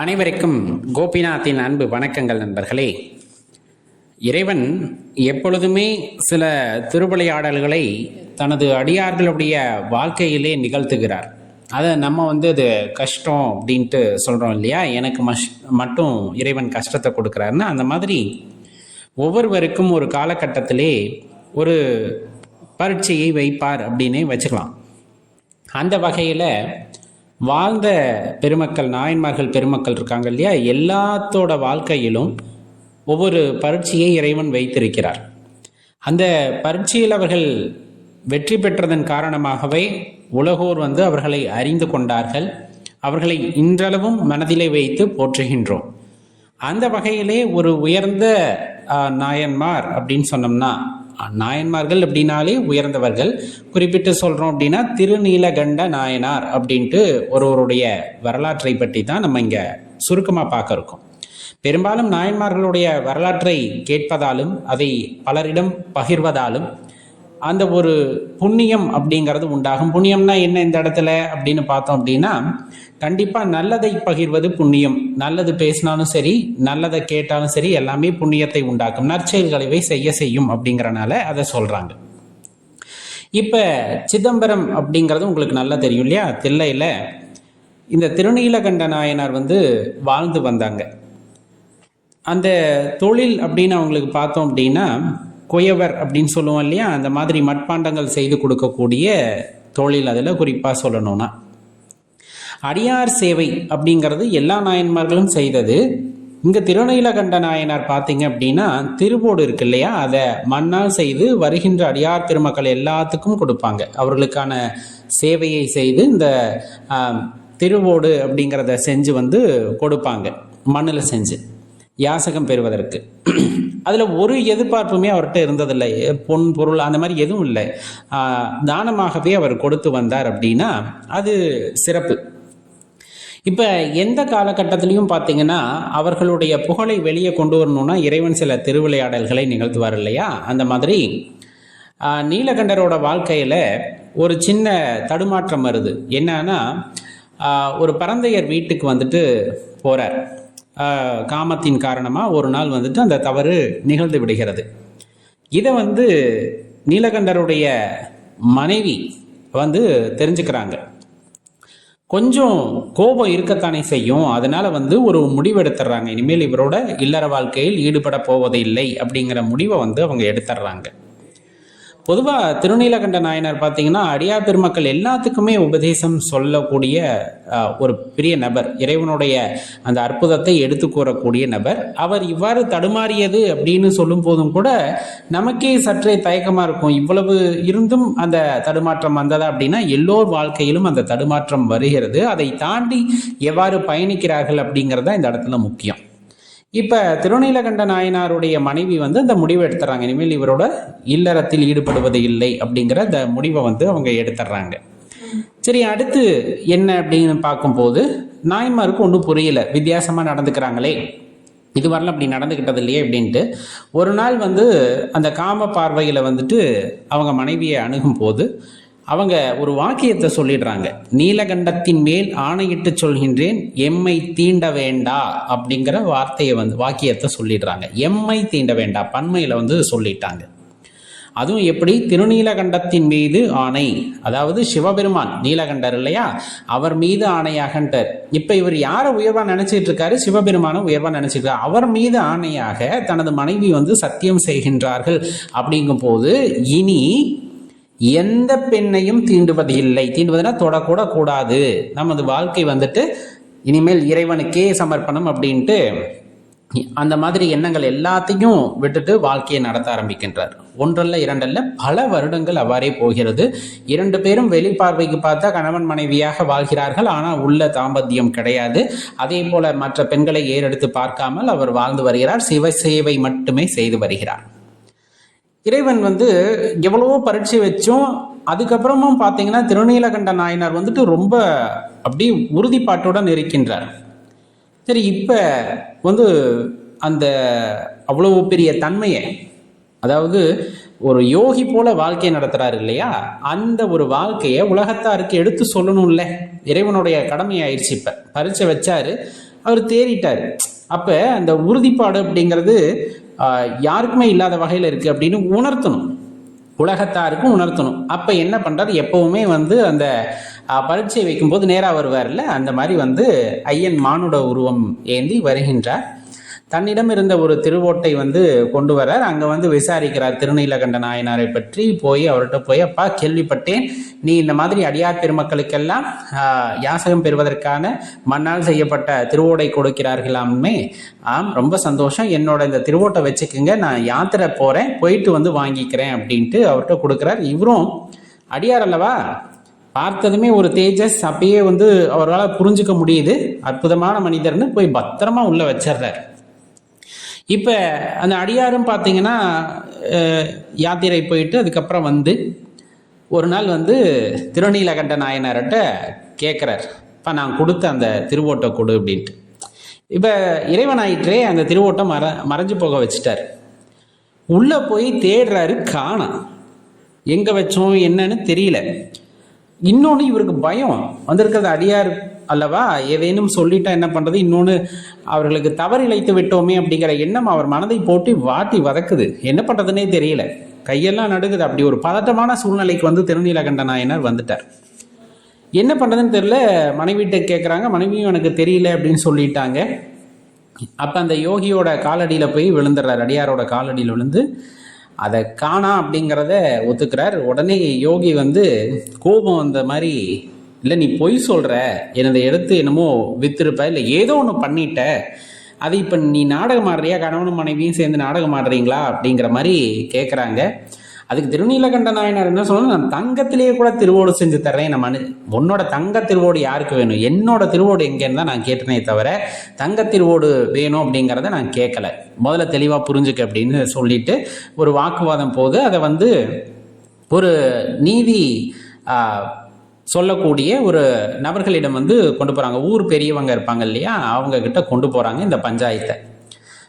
அனைவருக்கும் கோபிநாத்தின் அன்பு வணக்கங்கள் நண்பர்களே. இறைவன் எப்பொழுதுமே சில திருவிளையாடல்களை தனது அடியார்களுடைய வாழ்க்கையிலே நிகழ்த்துகிறார். அதை நம்ம வந்து அது கஷ்டம் அப்படின்ட்டு சொல்கிறோம் இல்லையா? எனக்கு மஷ் மட்டும் இறைவன் கஷ்டத்தை கொடுக்குறாருன்னா அந்த மாதிரி ஒவ்வொருவருக்கும் ஒரு காலகட்டத்திலே ஒரு பரீட்சையை வைப்பார் அப்படின்னே வச்சுக்கலாம். அந்த வகையில் வாழ்ந்த பெருமக்கள் நாயன்மார்கள் பெருமக்கள் இருக்காங்க இல்லையா? எல்லாத்தோட வாழ்க்கையிலும் ஒவ்வொரு பரீட்சையை இறைவன் வைத்திருக்கிறார். அந்த பரீட்சையில் அவர்கள் வெற்றி பெற்றதன் காரணமாகவே உலகோர் வந்து அவர்களை அறிந்து கொண்டார்கள். அவர்களை இன்றளவும் மனதிலே வைத்து போற்றுகின்றோம். அந்த வகையிலே ஒரு உயர்ந்த நாயன்மார் அப்படின்னு சொன்னோம்னா நாயன்மார்கள் அப்படின்னாலே உயர்ந்தவர்கள். குறிப்பிட்டு சொல்கிறோம் அப்படின்னா திருநீலகண்ட நாயனார் அப்படின்ட்டு ஒருவருடைய வரலாற்றை பற்றி தான் நம்ம இங்கே சுருக்கமாக பார்க்க இருக்கோம். பெரும்பாலும் நாயன்மார்களுடைய வரலாற்றை கேட்பதாலும் அதை பலரிடம் பகிர்வதாலும் அந்த ஒரு புண்ணியம் அப்படிங்கிறது உண்டாகும். புண்ணியம்னா என்ன இந்த இடத்துல அப்படின்னு பார்த்தோம் அப்படின்னா கண்டிப்பாக நல்லதை பகிர்வது புண்ணியம். நல்லது பேசினாலும் சரி நல்லதை கேட்டாலும் சரி எல்லாமே புண்ணியத்தை உண்டாக்கும். நற்செயல்களை செய்ய செய்யும் அப்படிங்கிறனால அதை சொல்கிறாங்க இப்போ சிதம்பரம் அப்படிங்கிறது உங்களுக்கு நல்லா தெரியும் இல்லையா? தில்லையில் இந்த திருநீலகண்ட நாயனார் வந்து வாழ்ந்து வந்தாங்க. அந்த தொழில் அப்படின்னு அவங்களுக்கு பார்த்தோம் அப்படின்னா குயவர் அப்படின்னு சொல்லுவோம் இல்லையா? அந்த மாதிரி மட்பாண்டங்கள் செய்து கொடுக்கக்கூடிய தொழில் அதில் குறிப்பாக சொல்லணும்னா. அடியார் சேவை அப்படிங்கிறது எல்லா நாயன்மார்களும் செய்தது. இங்கே திருநீலகண்ட நாயனார் பார்த்தீங்க அப்படின்னா திருவோடு இருக்கு இல்லையா? அதை மண்ணால் செய்து வருகின்ற அடியார் திருமக்கள் எல்லாத்துக்கும் கொடுப்பாங்க. அவர்களுக்கான சேவையை செய்து இந்த திருவோடு அப்படிங்கிறத செஞ்சு வந்து கொடுப்பாங்க. மண்ணில் செஞ்சு. யாசகம் பெறுவதற்கு. அதில் ஒரு எதிர்பார்ப்புமே அவர்கிட்ட இருந்ததில்லை. பொன் பொருள் அந்த மாதிரி எதுவும் இல்லை. தானமாகவே அவர் கொடுத்து வந்தார் அப்படின்னா அது சிறப்பு. இப்போ எந்த காலகட்டத்திலையும் பார்த்தீங்கன்னா அவர்களுடைய புகழை வெளியே கொண்டு வரணும்னா இறைவன் சில திருவிளையாடல்களை நிகழ்த்துவார் இல்லையா? அந்த மாதிரி நீலகண்டரோட வாழ்க்கையில் ஒரு சின்ன தடுமாற்றம் வருது. என்னன்னா ஒரு பரந்தையர் வீட்டுக்கு வந்துட்டு போகிறார் காமத்தின் காரணமாக ஒரு நாள் வந்துட்டு அந்த தவறு நிகழ்ந்து விடுகிறது. இதை வந்து நீலகண்டருடைய மனைவி வந்து தெரிஞ்சுக்கிறாங்க. கொஞ்சம் கோபம் இருக்கத்தானே செய்யும். அதனால வந்து ஒரு முடிவு எடுத்துடுறாங்க. இனிமேல் இவரோட இல்லற வாழ்க்கையில் ஈடுபட போவது இல்லை அப்படிங்கிற முடிவை வந்து அவங்க எடுத்துடுறாங்க. பொதுவாக திருநீலகண்ட நாயனார் பார்த்தீங்கன்னா அடியார் பெருமக்கள் எல்லாத்துக்குமே உபதேசம் சொல்லக்கூடிய ஒரு பெரிய நபர். இறைவனுடைய அந்த அற்புதத்தை எடுத்து கூறக்கூடிய நபர். அவர் இவ்வாறு தடுமாறியது அப்படின்னு சொல்லும் போதும் கூட நமக்கே சற்றே தயக்கமாக இருக்கும். இவ்வளவு இருந்தும் அந்த தடுமாற்றம் வந்ததா அப்படின்னா எல்லோர் வாழ்க்கையிலும் அந்த தடுமாற்றம் வருகிறது. அதை தாண்டி எவ்வாறு பயணிக்கிறார்கள் அப்படிங்கிறது தான் இந்த இடத்துல முக்கியம். இப்போ திருநீலகண்ட நாயனாருடைய மனைவி வந்து அந்த முடிவை எடுத்துறாங்க. இனிமேல் இவரோட இல்லறத்தில் ஈடுபடுவது இல்லை அப்படிங்கிற அந்த முடிவை வந்து அவங்க எடுத்துடுறாங்க சரி அடுத்து என்ன அப்படின்னு பார்க்கும்போது நாயன்மாருக்கு ஒன்றும் புரியல. வித்தியாசமாக நடந்துக்கிறாங்களே. இது வரலாம் அப்படி நடந்துக்கிட்டது இல்லையே அப்படின்ட்டு. ஒரு நாள் வந்து அந்த காம பார்வையில் வந்துட்டு அவங்க மனைவியை அணுகும் போது அவங்க ஒரு வாக்கியத்தை சொல்லிடுறாங்க. நீலகண்டத்தின் மேல் ஆணையிட்டு சொல்கின்றேன் எம்மை தீண்ட வேண்டா அப்படிங்கிற வார்த்தையை வந்து வாக்கியத்தை சொல்லிடுறாங்க. எம்மை தீண்ட வேண்டா பன்மையில் வந்து சொல்லிட்டாங்க. அதுவும் எப்படி? திருநீலகண்டத்தின் மீது ஆணை. அதாவது சிவபெருமான் நீலகண்டர் இல்லையா? அவர் மீது ஆணையாகன்றார் இப்போ இவர் யாரை உயர்வாக நினைச்சிட்டு இருக்காரு? சிவபெருமானை உயர்வாக நினைச்சிட்டு அவர் மீது ஆணையாக தனது மனைவி வந்து சத்தியம் செய்கின்றார்கள் அப்படிங்கும் போது இனி எந்த பெண்ணையும் தீண்டுவது இல்லை. தீண்டுவதுனா தொடக்கூட கூடாது. நமது வாழ்க்கை வந்துட்டு இனிமேல் இறைவனுக்கே சமர்ப்பணம் அப்படின்ட்டு அந்த மாதிரி எண்ணங்கள் எல்லாத்தையும் விட்டுட்டு வாழ்க்கையை நடத்த ஆரம்பிக்கின்றார். ஒன்றல்ல இரண்டல்ல பல வருடங்கள் அவ்வாறே போகிறது. இரண்டு பேரும் வெளிப்பார்வைக்கு பார்த்தா கணவன் மனைவியாக வாழ்கிறார்கள். ஆனால் உள்ள தாம்பத்தியம் கிடையாது. அதே போல மற்ற பெண்களை ஏறெடுத்து பார்க்காமல் அவர் வாழ்ந்து வருகிறார். சிவ சேவை மட்டுமே செய்து வருகிறார். இறைவன் வந்து எவ்வளவோ பரீட்சை வச்சும் அதுக்கப்புறமும் பார்த்தீங்கன்னா திருநீலகண்ட நாயனார் வந்துட்டு ரொம்ப அப்படி உறுதிப்பாட்டுடன் இருக்கின்றார். சரி இப்போ வந்து அந்த அவ்வளவு பெரிய தன்மையை அதாவது ஒரு யோகி போல வாழ்க்கையை நடத்துறாரு இல்லையா? அந்த ஒரு வாழ்க்கையை உலகத்தாருக்கு எடுத்து சொல்லணும்ல. இறைவனுடைய கடமை ஆயிடுச்சு இப்ப. பரீட்சை வச்சாரு அவர் தேறிட்டார். அப்போ அந்த உறுதிப்பாடு அப்படிங்கிறது யாருக்குமே இல்லாத வகையில் இருக்குது அப்படின்னு உணர்த்தணும். உலகத்தாருக்கும் உணர்த்தணும். அப்போ என்ன பண்ணுறது எப்போவுமே வந்து அந்த பரீட்சை வைக்கும்போது நேராக வருவார்ல? அந்த மாதிரி வந்து ஐயன் மானுட உருவம் ஏந்தி வருகின்றார். தன்னிடம் இருந்த ஒரு திருவோட்டை வந்து கொண்டு வரார். அங்கே வந்து விசாரிக்கிறார் திருநீலகண்ட நாயனாரை பற்றி. போய் அவர்கிட்ட போய் அப்பா கேள்விப்பட்டேன். நீ இந்த மாதிரி அடியார் பெருமக்களுக்கெல்லாம் யாசகம் பெறுவதற்கான மண்ணால் செய்யப்பட்ட திருவோடை கொடுக்கிறார்களாமே? ஆம் ரொம்ப சந்தோஷம். என்னோட இந்த திருவோட்டை வச்சுக்குங்க. நான் யாத்திரை போகிறேன் போயிட்டு வந்து வாங்கிக்கிறேன். அப்படின்ட்டு அவர்கிட்ட கொடுக்குறார். இவரும் அடியார் அல்லவா? பார்த்ததுமே ஒரு தேஜஸ். அப்பயே வந்து அவரால் புரிஞ்சுக்க முடியுது. அற்புதமான மனிதர்னு போய் பத்திரமா உள்ள வச்சிடுறார் இப்போ அந்த அடியாரும் பார்த்தீங்கன்னா யாத்திரை போயிட்டு அதுக்கப்புறம் வந்து ஒரு நாள் வந்து திருநீலகண்ட நாயனார்கிட்ட கேட்குறார் இப்போ நான் கொடுத்த அந்த திருவோட்டை கொடு அப்படின்ட்டு. இப்போ இறைவனாயிற்றே அந்த திருவோட்டை மற மறைஞ்சு போக வச்சுட்டார். உள்ளே போய் தேடுறாரு காணும் எங்கே வச்சோம் என்னன்னு தெரியல. இன்னொன்று இவருக்கு பயம். வந்திருக்கிறது அடியார் அல்லவா? ஏதேனும் சொல்லிட்டா என்ன பண்ணுறது இன்னொன்று அவர்களுக்கு தவறிழைத்து விட்டோமே அப்படிங்கிற எண்ணம் அவர் மனதை போட்டு வாட்டி வதக்குது. என்ன பண்ணுறதுனே தெரியல. கையெல்லாம் நடுக்குது அப்படி ஒரு பதட்டமான சூழ்நிலைக்கு வந்து திருநீலகண்ட நாயனர் வந்துட்டார். என்ன பண்ணுறதுன்னு தெரியல. மனைவிட்ட கேட்குறாங்க மனைவியும் எனக்கு தெரியல அப்படின்னு சொல்லிட்டாங்க. அப்போ அந்த யோகியோட காலடியில் போய் விழுந்துடுறார். அடியாரோட காலடியில் விழுந்து அதை காணா அப்படிங்கிறத ஒத்துக்கிறார். உடனே யோகி வந்து கோபம் வந்த மாதிரி இல்லை நீ பொய் சொல்கிற எனதை எடுத்து என்னமோ வித்திருப்ப. இல்லை ஏதோ ஒன்று பண்ணிட்ட. அது இப்போ நீ நாடகம் ஆடுறியா? கணவனும் மனைவியும் சேர்ந்து நாடகம் ஆடுறீங்களா? அப்படிங்கிற மாதிரி கேட்குறாங்க அதுக்கு திருநீலகண்ட நாயனார் என்ன சொல்லணும்? நான் தங்கத்திலேயே கூட திருவோடு செஞ்சு தர்றேன். நான் மனு உன்னோட தங்க திருவோடு யாருக்கு வேணும்? என்னோட திருவோடு எங்கேன்னு தான் நான் கேட்டனே தவிர தங்க திருவோடு வேணும் அப்படிங்கிறத நான் கேட்கல முதல்ல தெளிவாக புரிஞ்சுக்க அப்படின்னு சொல்லிட்டு ஒரு வாக்குவாதம் போது அதை வந்து ஒரு நீதி சொல்லக்கூடிய ஒரு நபர்களிடம் வந்து கொண்டு போகிறாங்க ஊர் பெரியவங்க இருப்பாங்க இல்லையா? அவங்க கிட்ட கொண்டு போகிறாங்க இந்த பஞ்சாயத்தை.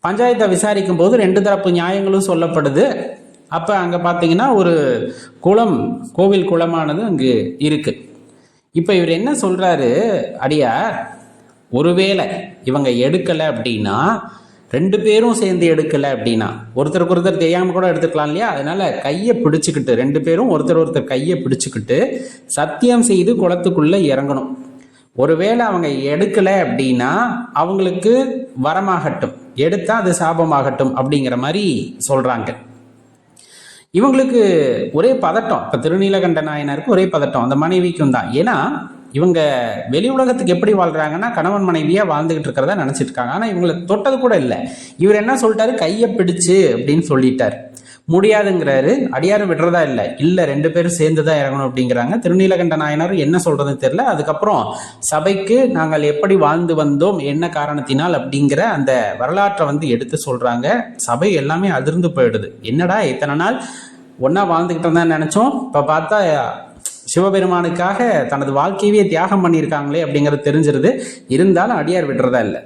பஞ்சாயத்தை விசாரிக்கும் போது ரெண்டு தரப்பு நியாயங்களும் சொல்லப்படுது. அப்போ அங்கே பார்த்தீங்கன்னா ஒரு குளம் கோவில் குளமானது அங்கு இருக்குது இப்போ இவர் என்ன சொல்கிறாரு அடியார் ஒருவேளை இவங்க எடுக்கலை அப்படின்னா ரெண்டு பேரும் சேர்ந்து எடுக்கலை அப்படின்னா ஒருத்தருக்கு ஒருத்தர் தெரியாமல் கூட எடுத்துக்கலாம் இல்லையா? அதனால கையை பிடிச்சிக்கிட்டு ரெண்டு பேரும் ஒருத்தர் ஒருத்தர் கையை பிடிச்சிக்கிட்டு சத்தியம் செய்து குளத்துக்குள்ளே இறங்கணும். ஒருவேளை அவங்க எடுக்கலை அப்படின்னா அவங்களுக்கு வரமாகட்டும் எடுத்தால் அது சாபமாகட்டும் அப்படிங்கிற மாதிரி சொல்கிறாங்க இவங்களுக்கு ஒரே பதட்டம் இப்போ திருநீலகண்ட நாயனாருக்கு ஒரே பதட்டம் அந்த மனைவிக்கும் தான். ஏன்னா இவங்க வெளி உலகத்துக்கு எப்படி வாழ்றாங்கன்னா கணவன் மனைவியா வாழ்ந்துகிட்டு இருக்கிறதா நினைச்சிட்டு இருக்காங்க ஆனா இவங்களை தொட்டது கூட இல்லை. இவர் என்ன சொல்லிட்டாரு? கையை பிடிச்சு அப்படின்னு சொல்லிட்டார். முடியாதுங்கிறாரு. அடியாரும் விடுறதா இல்லை. இல்லை ரெண்டு பேரும் சேர்ந்து தான் இறங்கணும் அப்படிங்கிறாங்க. திருநீலகண்ட நாயனார் என்ன சொல்றதுன்னு தெரியல. அதுக்கப்புறம் சபைக்கு நாங்கள் எப்படி வாழ்ந்து வந்தோம் என்ன காரணத்தினால் அப்படிங்கிற அந்த வரலாற்றை வந்து எடுத்து சொல்றாங்க. சபை எல்லாமே அதிர்ந்து போயிடுது. என்னடா இத்தனை நாள் ஒன்றா வாழ்ந்துக்கிட்டு இருந்தா நினைச்சோம். இப்போ பார்த்தா சிவபெருமானுக்காக தனது வாழ்க்கையவே தியாகம் பண்ணியிருக்காங்களே அப்படிங்கிறது தெரிஞ்சிருது. இருந்தாலும் அடியார் விடுறதா இல்லை.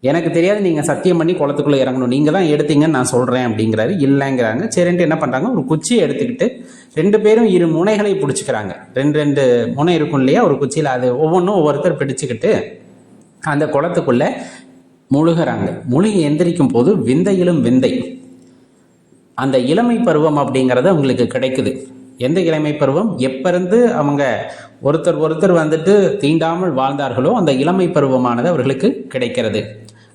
எனக்கு தெரியாது நீங்கள் சத்தியம் பண்ணி குளத்துக்குள்ளே இறங்கணும். நீங்கள் தான் எடுத்தீங்கன்னு நான் சொல்கிறேன் அப்படிங்கிறாரு. இல்லைங்கிறாங்க. சரின்ட்டு என்ன பண்ணுறாங்க ஒரு குச்சியை எடுத்துக்கிட்டு ரெண்டு பேரும் இரு முனைகளை பிடிச்சிக்கிறாங்க. ரெண்டு ரெண்டு முனை இருக்கும் இல்லையா? ஒரு குச்சியில் அது ஒவ்வொன்றும் ஒவ்வொருத்தர் பிடிச்சிக்கிட்டு அந்த குளத்துக்குள்ளே முழுகிறாங்க. முழுகி எந்திரிக்கும் போது விந்தையிலும் விந்தை. அந்த இளமை பருவம் அப்படிங்கிறது அவங்களுக்கு கிடைக்குது. எந்த இளமை பருவம் எப்பிருந்து அவங்க ஒருத்தர் ஒருத்தர் வந்துட்டு தீண்டாமல் வாழ்ந்தார்களோ அந்த இளமை பருவமானது அவர்களுக்கு கிடைக்கிறது.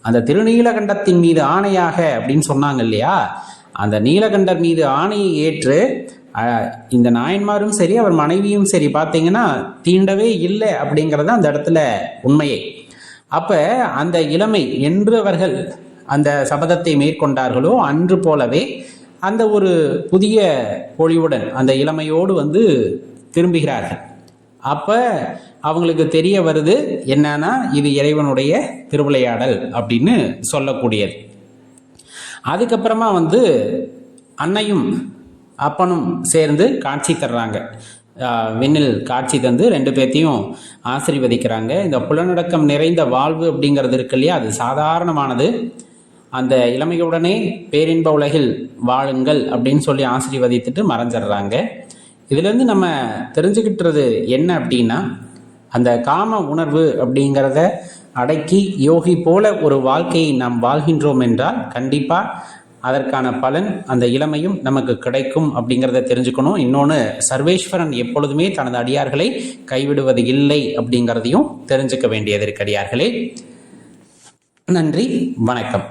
அந்த திருநீலகண்டத்தின் மீது ஆணையாக அப்படின்னு சொன்னாங்க இல்லையா? அந்த நீலகண்டர் மீது ஆணையை ஏற்று இந்த நாயன்மாரும் சரி அவர் மனைவியும் சரி பார்த்தீங்கன்னா தீண்டவே இல்லை அப்படிங்கிறது அந்த இடத்துல உண்மையை. அப்போ அந்த இளமை என்று அவர்கள் அந்த சபதத்தை மேற்கொண்டார்களோ? அன்று போலவே அந்த ஒரு புதிய பொழிவுடன் அந்த இளமையோடு வந்து திரும்புகிறார்கள். அப்போ அவங்களுக்கு தெரிய வருது என்னன்னா இது இறைவனுடைய திருவிளையாடல் அப்படின்னு சொல்லக்கூடியது. அதுக்கப்புறமா வந்து அன்னையும் அப்பனும் சேர்ந்து காட்சி தர்றாங்க. விண்ணில் காட்சி தந்து ரெண்டு பேர்த்தையும் ஆசீர்வதிக்கிறாங்க. இந்த புலனடக்கம் நிறைந்த வாழ்வு அப்படிங்கிறது இருக்கு இல்லையா? அது சாதாரணமானது. அந்த இளமையுடனே பேரின்ப உலகில் வாழுங்கள் அப்படின்னு சொல்லி ஆசீர்வதித்துட்டு மறைஞ்சிடுறாங்க. இதுலேருந்து நம்ம தெரிஞ்சுக்கிட்டுறது என்ன அப்படின்னா அந்த காம உணர்வு அப்படிங்கிறத அடக்கி யோகி போல ஒரு வாழ்க்கையை நாம் வாழ்கின்றோம் என்றால் கண்டிப்பாக அதற்கான பலன் அந்த இளமையும் நமக்கு கிடைக்கும் அப்படிங்கிறத தெரிஞ்சுக்கணும். இன்னொன்று சர்வேஸ்வரன் எப்பொழுதுமே தனது அடியார்களை கைவிடுவது இல்லை அப்படிங்கிறதையும் தெரிஞ்சுக்க வேண்டியது இருக்கு அடியார்களே. நன்றி வணக்கம்.